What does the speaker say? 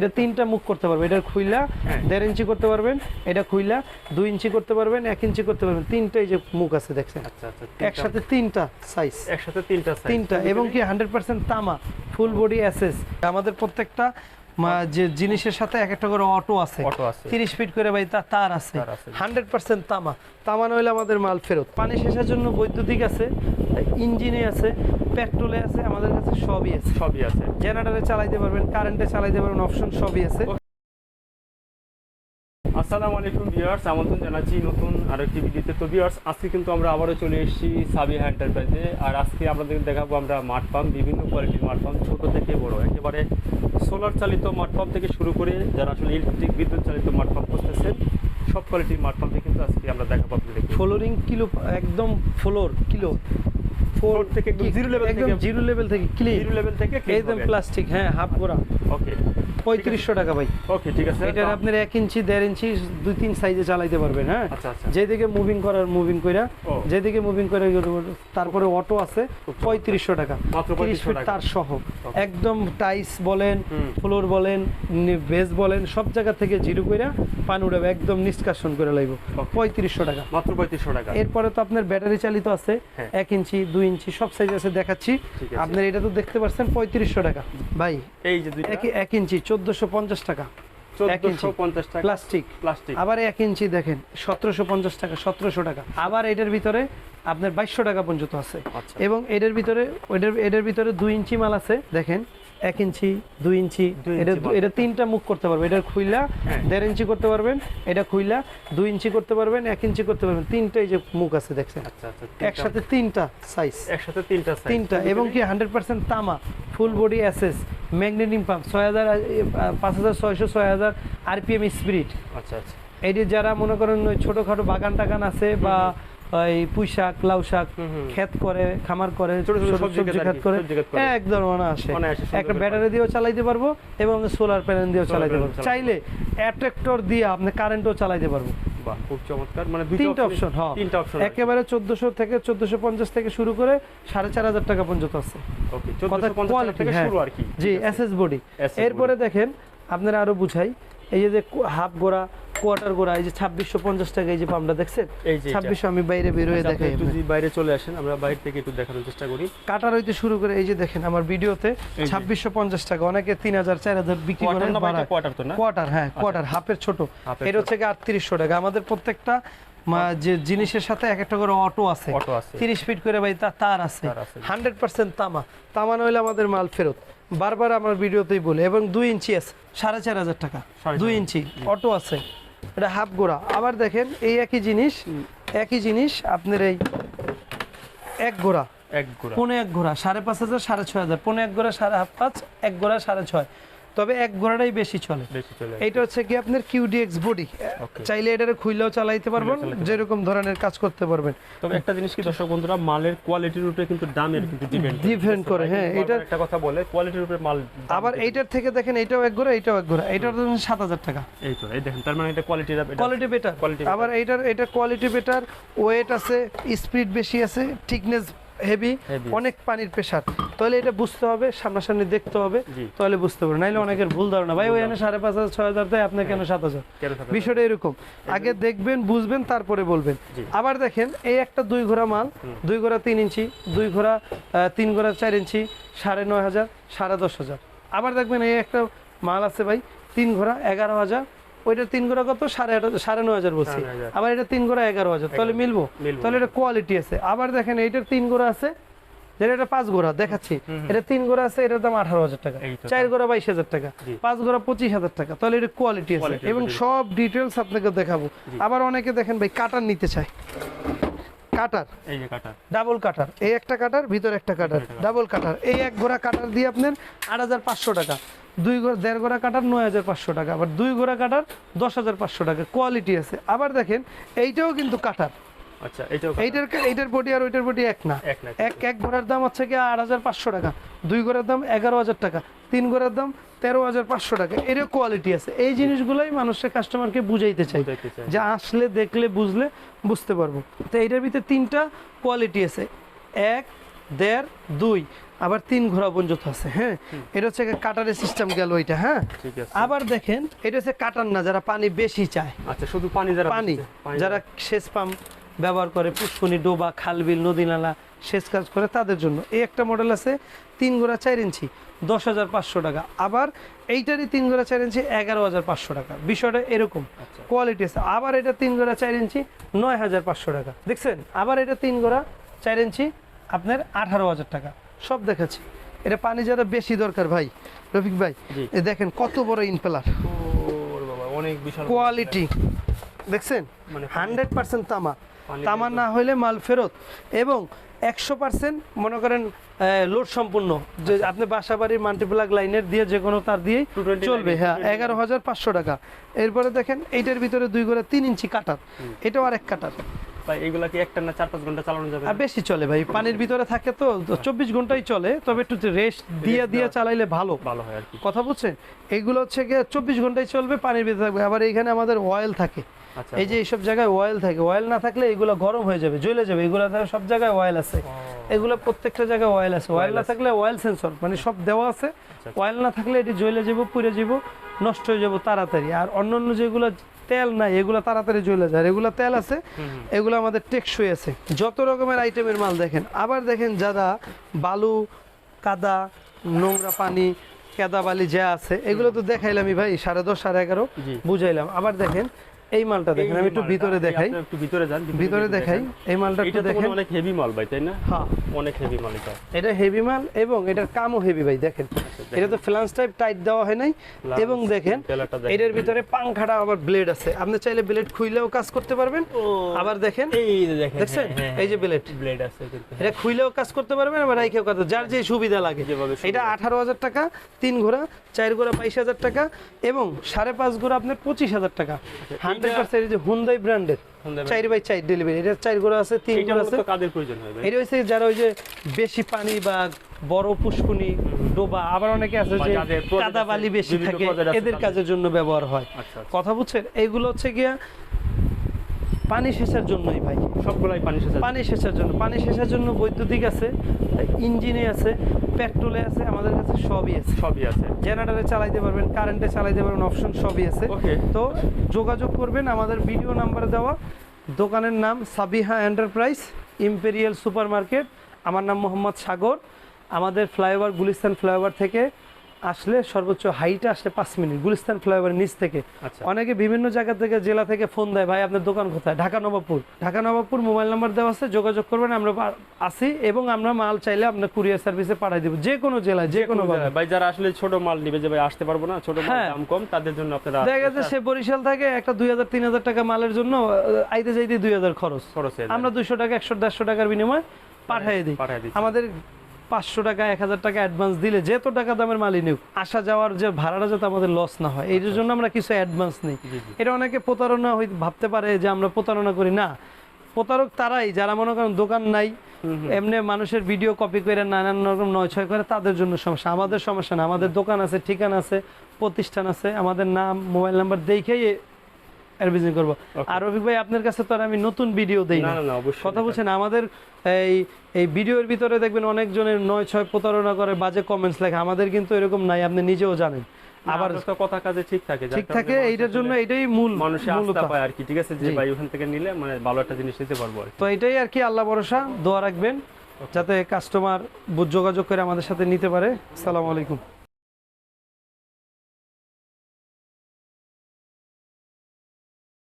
এটা তিনটা মুখ করতে পারবেন। এটা খুইলা হ্যাঁ। দেড় ইঞ্চি করতে পারবেন এটা খুইলা দুই ইঞ্চি করতে পারবেন এক ইঞ্চি করতে পারবেন। তিনটা এই যে মুখ আছে দেখছেন। আচ্ছা আচ্ছা একসাথে তিনটা সাইজ একসাথে তিনটা তিনটা এবং কি হান্ড্রেড পার্সেন্ট তামা ফুল বডি অ্যাসেস আমাদের প্রত্যেকটা যে জিনিসের সাথে এক একটা করে অটো আছে তিরিশ ফিট করে ভাই তা তার আছে। তার আছে। হান্ড্রেড পার্সেন্ট তামা। তামা নইলে আমাদের মাল ফেরত। পানি শেষের জন্য বৈদ্যুতিক আছে ইঞ্জিনে আছে পেট্রোলে আছে আমাদের কাছে সবই আছে। সবই আছে। জেনারেটরে চালাইতে পারবেন কারেন্টে চালাইতে পারবেন অপশন সবই আছে। আসসালামু আলাইকুম ভিউয়ার্স আমন্ত্রণ জানাচ্ছি নতুন আরেকটি ভিডিওতে। তো ভিউয়ার্স আজকে কিন্তু আমরা আবারও চলে এসেছি সাবিহা এন্টারপ্রাইজে আর আজকে আপনাদের দেখাবো আমরা মাঠ পাম্প বিভিন্ন কোয়ালিটির মাঠ পাম্প ছোট থেকে বড়। একেবারে সোলার চালিত মাঠ পাম্প থেকে শুরু করে যারা আসলে ইলেকট্রিক বিদ্যুৎ চালিত মাঠ পাম্প করতেছেন সব কোয়ালিটির মাঠ পাম্পে কিন্তু আজকে আমরা দেখাবো আপনাদেরকে। ফ্লোরিং কিলো একদম ফ্লোর কিলো ফ্লোর থেকে জিরো লেভেল একদম থেকে জিরো লেভেল থেকে ক্লিন জিরো লেভেল থেকে একদম প্লাস্টিক হ্যাঁ হাফ গোড়া ওকে পঁয়ত্রিশশো টাকা ভাই। ওকে ঠিক আছে। এটার আপনার এক ইঞ্চি দেড় ইঞ্চি দুই তিন সাইজে চালাইতে পারবেন হ্যাঁ? আচ্ছা আচ্ছা। যেদিকে মুভিং করার মুভিং কইরা যেদিকে মুভিং করে তারপরে অটো আছে পঁয়ত্রিশশো টাকা। তিরিশ ফিট তার সহ। একদম টাইস বলেন ফ্লোর বলেন ভেজ বলেন সব জায়গা থেকে জিরো কইরা পানি উঠাবে একদম নিষ্কাশন করে লাগবে পঁয়ত্রিশশো টাকা। মাত্র পঁয়ত্রিশশো টাকা। এরপরে তো আপনার ব্যাটারি চালিত আছে হ্যাঁ। এক ইঞ্চি দুই ইঞ্চি সব সাইজ আছে দেখাচ্ছি। আপনার এটা তো দেখতে পাচ্ছেন পঁয়ত্রিশশো টাকা। ভাই এই যে এক ইঞ্চি চোদ্দশো পঞ্চাশ টাকা। এক ইঞ্চি। চোদ্দশো পঞ্চাশ টাকা। প্লাস্টিক। প্লাস্টিক। আবার এক ইঞ্চি দেখেন সতেরোশো পঞ্চাশ টাকা সতেরোশো টাকা। আবার এটার ভিতরে আপনার বাইশশো টাকা পর্যন্ত আছে। আচ্ছা। এবং এটার ভিতরে ওইটার এটার ভিতরে দুই ইঞ্চি মাল আছে দেখেন। এক ইঞ্চি দুই ইঞ্চি এটা এটা তিনটা মুখ করতে পারবেন এটা খুইলা হ্যাঁ। দেড় ইঞ্চি করতে পারবেন এটা খুইলা দুই ইঞ্চি করতে পারবেন এক ইঞ্চি করতে পারবেন। তিনটা এই যে মুখ আছে দেখছেন? আচ্ছা আচ্ছা একসাথে তিনটা সাইজ একসাথে তিনটা তিনটা এবং কি হান্ড্রেড পার্সেন্ট তামা ফুল বডি অ্যাসেস ম্যাগনেটিং পাম্প ছয় হাজার পাঁচ হাজার ছয়শো ছয় হাজার আরপিএম স্পিরিট আচ্ছা আচ্ছা। এটি যারা মনে করেন ওই ছোটখাটো বাগান টাগান আছে বা ওই পুঁই শাক লাউ শাক। ক্ষেত করে খামার করে সবজি ক্ষেত করে। একদম অনায়াসে। একটা ব্যাটারি দিয়েও চালাইতে পারব এবং সোলার প্যানেল দিয়েও চালাইতে পারব। চাইলে অ্যাট্রাক্টর দিয়ে আপনি কারেন্টও চালাইতে পারব। খুব চমৎকার। মানে তিনটা অপশন হ্যাঁ। তিনটা অপশন একেবারে থেকে চোদ্দশো পঞ্চাশ থেকে শুরু করে সাড়ে চার হাজার টাকা পর্যন্ত আছে। ওকে 1450 থেকে হ্যাঁ। শুরু আর কি। জি ঠিক আছে। এসএস বডি এরপরে দেখেন আপনারা আরও বুঝাই। এই যে হাফ গোড়া কোয়ার্টার গোড়া এই যে ছাব্বিশশো পঞ্চাশ টাকা এই যে পাম্পটা দেখছেন? এই যে ছাব্বিশশো আমি বাইরে বেরোয় আচ্ছা, আপনি দেখাই যদি বাইরে চলে আসেন আমরা বাইরে থেকে একটু দেখানোর চেষ্টা করি। কাটার হইতে শুরু করে এই যে দেখেন আমার ভিডিওতে ছাব্বিশশো পঞ্চাশ টাকা অনেকে তিন হাজার চার হাজার বিক্রি করে কোয়ার্টার তো না? কোয়ার্টার হ্যাঁ কোয়ার্টার হাফের ছোট। এটা হচ্ছে গিয়ে আটত্রিশশো টাকা। আমাদের প্রত্যেকটা মা- যে জিনিসের সাথে এক একটা করে অটো আছে। তিরিশ ফিট করে ভাই তার তার আছে। হান্ড্রেড পার্সেন্ট তামা। তামা নইলে আমাদের মাল ফেরত। বারবার আমার ভিডিওতেই বলে এবং দুই ইঞ্চি আছে সাড়ে চার হাজার টাকা। দুই ইঞ্চি অটো আছে এটা হাফ গোড়া। আবার দেখেন এই একই জিনিস একই জিনিস আপনার এই এক গোড়া। এক গোড়া। পনেরো এক গোড়া সাড়ে পাঁচ হাজার সাড়ে ছয় হাজার। পনেরো এক গোড়া সাড়ে হাফ পাঁচ এক গোড়া সাড়ে ছয়। তবে এক ঘোড়াটাই বেশি চলে। এইটা হচ্ছে কি আপনার কিউডিএক্স বডি. চাইলে এটারে খুইলেও চালাইতে পারবেন যেরকম ধরনের কাজ করতে পারবেন। তবে একটা জিনিস কি দর্শক বন্ধুরা মালের কোয়ালিটির উপরে কিন্তু দামের কিন্তু ডিপেন্ড Depend করে, হ্যাঁ, এটা- একটা কথা বলে কোয়ালিটির উপরে মাল আবার এইটার থেকে দেখেন এইটাও এক ঘোড়া এইটাও এক ঘোড়া। এইটার ধরুন সাত হাজার টাকা। এই তো এই দেখেন তার মানে এটা কোয়ালিটি কোয়ালিটি বেটার আবার এইটার এটা কোয়ালিটি বেটার ওয়েট আছে স্পিড বেশি আছে থিকনেস হেভি অনেক পানির প্রেশার তাহলে এটা বুঝতে হবে সামনাসামনি দেখতে হবে। তাহলে বুঝতে পারবে। নাইলে অনেকের ভুল ধারণা। ভাই ওই এনে সাড়ে পাঁচ হাজার ছয় হাজার দেয় আপনার কেন সাত হাজার? বিষয়টা এরকম। আগে দেখবেন বুঝবেন তারপরে বলবেন। আবার দেখেন এই একটা দুই ঘোড়া মাল দুই ঘোড়া তিন ইঞ্চি দুই ঘোড়া তিন ঘোড়া চার ইঞ্চি সাড়ে নয় হাজার সাড়ে দশ হাজার। আবার দেখবেন এই একটা মাল আছে ভাই তিন ঘোড়া এগারো হাজার ওইটা তিন ঘোড়া কত? সাড়ে সাড়ে নয় হাজার বলছি। আবার এটা তিন গোড়া এগারো হাজার। তাহলে মিলবো। তাহলে এটা কোয়ালিটি আছে। আবার দেখেন এইটার তিন গোড়া আছে। যেটা এটা পাঁচ দেখাচ্ছি। এটা তিন গোড়া আছে এটার দাম আঠারো হাজার টাকা। চার গোড়া বাইশ হাজার টাকা। পাঁচ গোড়া পঁচিশ হাজার টাকা। তাহলে এটা কোয়ালিটি আছে। এবং সব ডিটেলস আপনাকে দেখাবো। আবার অনেকে দেখেন ভাই কাটার নিতে চায়। কাটার। এই যে কাটার। ডাবল কাটার। এই একটা কাটার ভিতর একটা কাটার। ডাবল কাটার। এই এক ঘোড়া কাটার দিয়ে আপনার আট হাজার পাঁচশো টাকা দুই ঘোড়া দেড় ঘোড়া কাটার নয় হাজার পাঁচশো টাকা আবার দুই ঘোড়া কাটার দশ হাজার পাঁচশো টাকা। কোয়ালিটি আছে। আবার দেখেন এইটাও কিন্তু কাটার। আচ্ছা এইটার এইটার বডি আর ওইটার বডি এক না। এক এক এক ঘোড়ার দাম হচ্ছে কি আট হাজার পাঁচশো টাকা। দুই ঘোড়ার দাম এগারো হাজার টাকা। তিন ঘোড়ার দাম তেরো হাজার পাঁচশো টাকা। এরও কোয়ালিটি আছে। এই জিনিসগুলোই মানুষের কাস্টমারকে বুঝাইতে চাই যে আসলে দেখলে বুঝলে বুঝতে পারব। তো এইটার ভিতরে তিনটা কোয়ালিটি আছে। এক দেড় দুই। আবার তিন ঘোড়া পর্যন্ত আছে হ্যাঁ? এটা হচ্ছে কাটারের সিস্টেম গেল এটা হ্যাঁ? আবার দেখেন এটা হচ্ছে কাটার না যারা পানি বেশি চায়। আচ্ছা শুধু পানি যারা পানি যারা সেচ পাম্প ব্যবহার করে পুষ্কনি ডোবা খালবিল নদী নালা সেচ কাজ করে তাদের জন্য। এই একটা মডেল আছে তিন গোড়া চার ইঞ্চি দশ হাজার পাঁচশো টাকা। আবার এইটারই তিন গোড়া চার ইঞ্চি এগারো হাজার পাঁচশো টাকা। বিষয়টা এরকম আচ্ছা। কোয়ালিটি আছে। আবার এটা তিন গোড়া চার ইঞ্চি নয় হাজার পাঁচশো টাকা। দেখছেন? আবার এটা তিন গোড়া চার ইঞ্চি আপনার আঠারো হাজার টাকা। সব দেখাচ্ছি। এটা পানি যারা বেশি দরকার ভাই রফিক ভাই দেখেন কত বড় ইনপেলার অনেক বিশাল কোয়ালিটি দেখছেন? মানে হান্ড্রেড পার্সেন্ট তামা। পানি তামা না হইলে মাল ফেরত। এবং একশো পার্সেন্ট মনে করেন লোড সম্পূর্ণ। যে আপনি বাসা বাড়ির মাল্টিপ্লাগ লাইনের দিয়ে যে কোনো তার দিয়েই 220 চলবে। হ্যাঁ এগারো হাজার পাঁচশো টাকা। এরপরে দেখেন এইটার ভিতরে দুই করে তিন ইঞ্চি কাটার। এটাও আরেক কাটার। ভাই এগুলা কি একটা না চার পাঁচ ঘণ্টা চালানো যাবে? আর বেশি চলে ভাই পানির ভিতরে থাকে তো চব্বিশ ঘন্টাই চলে তবে একটু রেস্ট দিয়ে দিয়ে চালাইলে ভালো। ভালো হয় আর কি। কথা বুঝছেন? এইগুলো হচ্ছে গিয়ে চব্বিশ ঘন্টায় চলবে পানির ভিতরে থাকবে। আবার এইখানে আমাদের অয়েল থাকে। আচ্ছা এই যে এইসব জায়গায় অয়েল থাকে অয়েল না থাকলে এগুলো গরম হয়ে যাবে জ্বলে যাবে এগুলো সব জায়গায় অয়েল আছে। এগুলো প্রত্যেকটা জায়গায় অয়েল আছে। অয়েল না থাকলে অয়েল সেন্সর মানে সব দেওয়া আছে। আচ্ছা, অয়েল না থাকলে এটি জ্বলে যাব পুড়ে যাব নষ্ট হয়ে যাব তাড়াতাড়ি। আর অন্যান্য যেগুলো তেল নাই এগুলো তাড়াতাড়ি জ্বলে যায়। এগুলো তেল আছে। এগুলো আমাদের টেকসই আছে। যত রকমের আইটেমের মাল দেখেন আবার দেখেন যারা বালু কাদা নোংরা পানি কেদাবালি যা আছে এগুলো তো দেখাইলামই ভাই সাড়ে দশ সাড়ে এগারো বুঝাইলাম। আবার দেখেন এই মালটা দেখেন আমি একটু ভিতরে দেখাই। একটু ভিতরে যান ভিতরে দেখাই এই মালটা একটু দেখেন। হয় অনেক হেভি মাল ভাই তাই না? হ্যাঁ। অনেক হেভি মাল এটা। এটা হেভি মাল এবং এটার কামও হেভি ভাই দেখেন। এটা তো ফ্লান্স টাইপ টাইট দেওয়া হয় নাই। এবং দেখেন এটার ভিতরে পাংখাটা আবার ব্লেড আছে। আপনি চাইলে ব্লেড খুইলেও কাজ করতে পারবেন। আবার দেখেন এই যে দেখেন দেখছেন? এই যে blade। ব্লেড আছে এটা খুইলেও কাজ করতে পারবেন আবার রাইখেও কাজ যার যে সুবিধা লাগে। এটা আঠারো হাজার টাকা তিন ঘোড়া চার ঘোড়া বাইশ হাজার টাকা এবং সাড়ে পাঁচ ঘোড়া আপনার পঁচিশ হাজার টাকা। পার্সেন্ট এই যে ব্র্যান্ডের চার বাই চার ডেলিভারি এটা চার আছে তিন আছে। কাদের প্রয়োজন হয় ভাই? এটা হচ্ছে যারা ওই যে বেশি পানি বা বড় পুষ্কুনি ডোবা আবার অনেকে আছে যে কাদা বালি বেশি থাকে এদের কাজের জন্য ব্যবহার হয়। আচ্ছা আচ্ছা। কথা বুঝছেন? এইগুলো হচ্ছে গিয়া পানি সেচের জন্যই ভাই। সবগুলাই পানি সেচা পানি সেচের জন্য। পানি সেচের জন্য বৈদ্যুতিক আছে ইঞ্জিনে আছে পেট্রোলে আছে আমাদের কাছে সবই আছে। সবই আছে। জেনারেটরে চালাইতে পারবেন কারেন্টে চালাইতে পারবেন অপশন সবই আছে। ওকে। তো যোগাযোগ করবেন আমাদের ভিডিও নাম্বার দেওয়া। দোকানের নাম Sabiha Enterprise Imperial Super Market আমার নাম মোহাম্মদ সাগর। আমাদের ফ্লাইওভার গুলিস্তান ফ্লাইওভার থেকে আসলে সর্বোচ্চ হাইটে আসলে পাঁচ মিনিট। গুলিস্তান ফ্লাইওভার নিচ থেকে। আচ্ছা। অনেকে বিভিন্ন জায়গা থেকে জেলা থেকে ফোন দেয় ভাই আপনার দোকান কোথায়? ঢাকা নবাবপুর। ঢাকা নবাবপুর মোবাইল নাম্বার দেওয়া আছে যোগাযোগ করবেন আমরা আসি এবং আমরা মাল চাইলে আপনার কুরিয়ার সার্ভিসে পাঠিয়ে দেবো। যে কোনো জেলায় যে কোনো ভাই যারা আসলে ছোট মাল নিবে যে ভাই আসতে পারব না ছোট মাল হ্যাঁ। দাম কম তাদের জন্য আপনারা দেখা যাচ্ছে সে বরিশাল থাকে একটা দুই হাজার তিন হাজার টাকা মালের জন্য আইতে যাইতে দুই হাজার খরচ। খরচ আমরা দুশো টাকা একশো দেড়শো টাকার বিনিময়ে পাঠিয়ে দিই। পাঠিয়ে দিচ্ছি। আমাদের পাঁচশো টাকা এক হাজার টাকা অ্যাডভান্স দিলে যত টাকা দামের মালই নিক আসা যাওয়ার যে ভাড়াটা যাতে আমাদের লস না হয়। এই জন্য আমরা কিছু অ্যাডভান্স নিই। এটা অনেকে প্রতারণা হই ভাবতে পারে যে আমরা প্রতারণা করি। না প্রতারক তারাই যারা মনে করেন দোকান নাই। এমনি মানুষের ভিডিও কপি করে নানান রকম নয় ছয় করে তাদের জন্য সমস্যা। আমাদের সমস্যা না আমাদের দোকান আছে ঠিকানা আছে প্রতিষ্ঠান আছে আমাদের নাম মোবাইল নাম্বার দেখেই করব. আর রফিক ভাই আপনার কাছে তো আর আমি নতুন ভিডিও দেই না। না অবশ্যই কথা বলছেন আমাদের এই এই ভিডিওর ভিতরে দেখবেন অনেকজনের নয় ছয় প্রতারণা করে বাজে কমেন্টস লেখে। আমাদের কিন্তু এরকম নাই আপনি নিজেও জানেন। আবার তো কথা কাজে ঠিক থাকে ঠিক থাকে এইটার জন্য এটাই মূল মানুষের আস্থা পায় আর কি ঠিক আছে? যে ভাই ওখান থেকে নিলে মানে ভালো একটা জিনিস নিতে পারব তো এটাই আর কি আল্লাহ ভরসা দোয়া রাখবেন যাতে কাস্টমার যোগাযোগ করে আমাদের সাথে নিতে পারে। সালাম আলাইকুম।